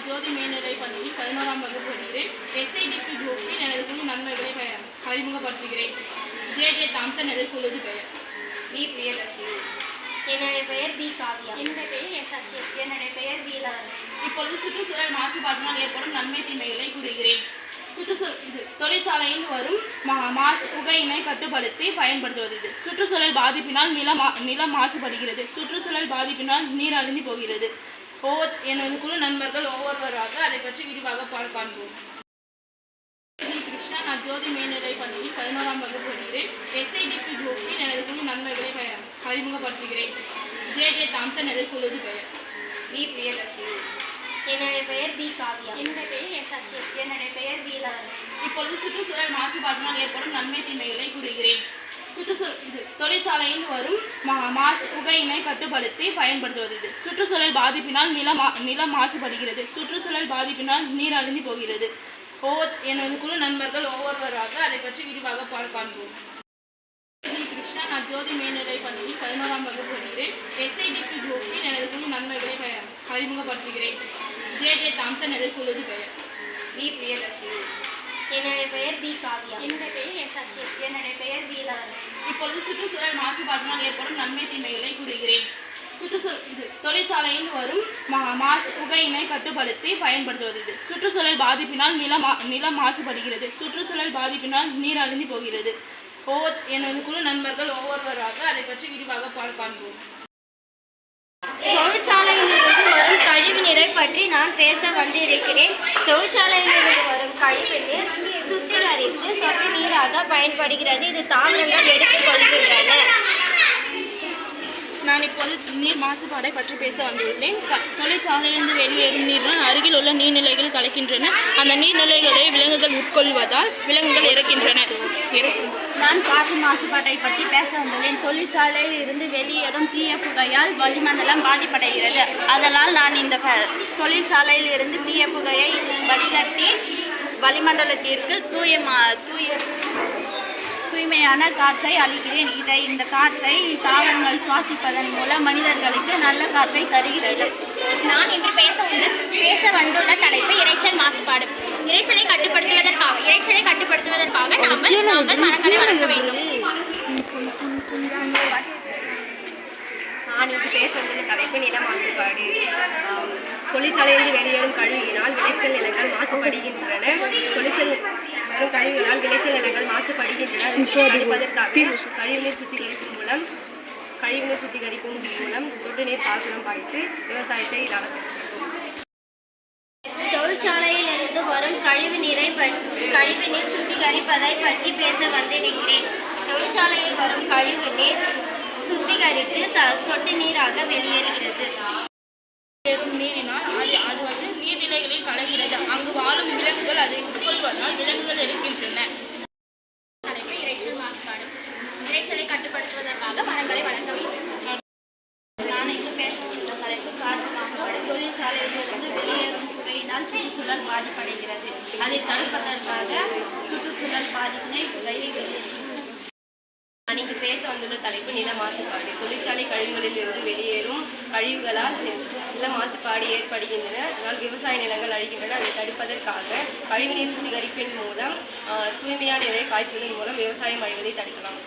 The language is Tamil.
நான் ஜோதி மேல்நிலைப் பள்ளியில் பதினோராம் வகுப்பு படிக்கிறேன் எஸ்ஐடிபி குரூப்பில் எனது குழு நண்பர்களை பெ- அறிமுகப்படுத்துகிறேன். ஜே. ஜே. தாம்சன் எனது குழுது பெயர். வி பிரியதர்ஷினி. என்னுடைய பெயர் பி. காவியா. என்னுடைய பெயர் எஸ். அக்ஷய் என்னுடைய பெயர் பி இப்பொழுது சுற்றுச்சூழல் மாசுபாட்டினால் ஏற்படும் நன்மை தீமைகளை கூறுகிறேன். சுற்றுச்சூழல் இது தொழிற்சாலையில் வரும் மா மா புகையினை கட்டுப்படுத்தி பயன்படுத்துவது. சுற்றுச்சூழல் பாதிப்பினால் நில மா நிலம் மாசுபடுகிறது. சுற்றுச்சூழல் பாதிப்பினால் நீர் அழிந்து போகிறது. ஒவ்வொரு எனது குழு நண்பர்கள் ஒவ்வொருவராக அதை பற்றி விரிவாக பால் காண்போம். கிருஷ்ணா நான் ஜோதி மேல்நிலைப் பள்ளியில் பதினோராம் வகுப்பு படிக்கிறேன். எஸ்ஐடிபி குரூப்பில் எனது குழு நண்பர்களை பெ- அறிமுகப்படுத்துகிறேன். ஜே. ஜே. தாம்சன் எனது குழுது பெயர். வி பிரியதர்ஷினி. என்னுடைய பெயர் பி காவியா. என்னுடைய பெயர் எஸ். அக்ஷய் என்னுடைய பெயர் பி இப்பொழுது சுற்றுச்சூழல் மாசுபாட்டினால் ஏற்படும் நன்மை தீமைகளை கூறுகிறேன். சுற்றுச்சூழல் இது தொழிற்சாலையில் வரும் மா மா புகையினை கட்டுப்படுத்தி பயன்படுத்துவது சுற்றுச்சூழல் பாதிப்பினால் நில மா நிலம் மாசுபடுகிறது. சுற்றுச்சூழல் பாதிப்பினால் நீர் அழிந்து போகிறது. ஒவ்வொரு எனது குழு நண்பர்கள் ஒவ்வொருவராக அதை பற்றி விரிவாக பார்க்காண்போம் கிருஷ்ணா நான் ஜோதி மேல்நிலை பள்ளியில் பதினோராம் வகுப்பு வருகிறேன் எஸ்ஐடிபி குரூப்பில் எனது குழு நண்பர்களை அறிமுகப்படுத்துகிறேன். ஜே ஜே தாம்சன் எனது குழுது பெயர். பி பிரியதர்ஷினி. என்னுடைய பெயர் பி காவியா என்னுடைய பெயர் எஸ் அக்ஷய் என்னுடைய பெயர் பி இளவரசி இப்பொழுது சுற்றுச்சூழல் மாசுபாட்டினால் ஏற்படும் நன்மை தீமைகளை கூறுகிறேன். சுற்றுச்சூழல் இது தொழிற்சாலையில் வரும் மா மா புகையினை கட்டுப்படுத்தி பயன்படுத்துவது சுற்றுச்சூழல் பாதிப்பினால் நிலம் நிலம் மாசுபடுகிறது. சுற்றுச்சூழல் பாதிப்பினால் நீர் அழிந்து போகிறது. ஒவ்வொரு எனது குழு நண்பர்கள் ஒவ்வொருவராக அதை பற்றி விரிவாக பால் காண்போம். தொழிற்சாலையிலிருந்து வரும் கழிவு நீரை பற்றி நான் பேச வந்திருக்கிறேன். தொழிற்சாலையிலிருந்து வரும் கழிவு நீர் சுத்திகரித்து நீராக பயன்படுகிறது. இது தாவரங்கள் எடுத்துக்கொள்கின்றன நான் இப்போது நீர் மாசுபாடை பற்றி பேச வந்துள்ளேன். தொழிற்சாலையிலிருந்து வெளியேறும் நீருடன் அருகில் உள்ள நீர்நிலைகள் கலக்கின்றன. அந்த நீர்நிலைகளை விலங்குகள் உட்கொள்வதால் விலங்குகள் இறக்கின்றன. நான் காற்று மாசுபாட்டை பற்றி பேச வந்துள்ளேன். தொழிற்சாலையில் இருந்து வெளியேறும் தீய புகையால் வளிமண்டலம் பாதிப்படைகிறது. அதனால் நான் இந்த தொழிற்சாலையில் இருந்து தீய புகையை வடிகட்டி வளிமண்டலத்திற்கு தூய மா தூய தூய்மையான காற்றை அளிக்கிறேன். இதை இந்த காற்றை தாவரங்கள் சுவாசிப்பதன் மூலம் மனிதர்களுக்கு நல்ல காற்றை தருகிறது. நான் இன்று பேச பேச வந்துள்ள தலைப்பு இரைச்சல் மாசுபாடு. இரைச்சலை கட்டுப்படுத்துவதற்காக இரைச்சலை கட்டுப்படுத்துவதற்காக நாமல் நாங்கள் மரங்களை வளர்க்க வேண்டும். நான் இங்கு பேச வந்துள்ள தலைப்பு நில மாசுபாடு தொழிற்சாலையிலிருந்து வெளியேறும் கழிவினால் விளைச்சல் நிலங்கள் மாசுபடுகின்றன. தொழிற்சல் வரும் கழிவுகளால் விளைச்சல் நிலங்கள் மாசுபடுகின்றன. தடுப்பதற்காக கழிவுநீர் சுத்திகரிப்பு மூலம் கழிவுநீர் சுத்திகரிப்பு மூலம் சொட்டு நீர் பாசனம் பாய்த்து விவசாயத்தை நடத்துகிறோம் தொழிற்சாலையிலிருந்து வரும் கழிவு நீரை கழிவு நீர் சுத்திகரிப்பதை பற்றி பேச வந்திருக்கிறேன். தொழிற்சாலையில் வரும் கழிவு நீர் சுத்திகரித்து ச- சொட்டு நீராக வெளியேறுகிறது. வெளியேறும் நீரினால் அது அது வந்து நீர்நிலைகளில் கலக்கிறது. அங்கு வாழும் விலங்குகள் அதை உட்கொள்வதால் விலங்குகள் இருக்கின்றன. தலைப்பு இறைச்சல் மாசுபாடு. இறைச்சலை கட்டுப்படுத்துவதற்காக மரங்களை வளர்க்க வேண்டும் நான் இங்கு பேசவுள்ள தலைப்பு காற்று மாசுபாடு தொழிற்சாலையிலிருந்து வெளியேறும் புகையினால் சுற்றுச்சூழல் பாதிப்படைகிறது. அதை தடுப்பதற்காக சுற்றுச்சூழல் பாதிப்பினை புகையை வெளியேற்றும் பேச வந்துள்ள தலைப்பு நில மாசுபாடு. தொழிற்சாலை கழிவுகளில் இருந்து வெளியேறும் கழிவுகளால் நில மாசுபாடு ஏற்படுகின்றன. அதனால் விவசாய நிலங்கள் அழிகின்றன. அதை தடுப்பதற்காக கழிவுநீர் சுத்திகரிப்பின் மூலம் ஆஹ், தூய்மையான நீரை காய்ச்சுவதன் மூலம் விவசாயம் அழிவதை தடுக்கலாம்.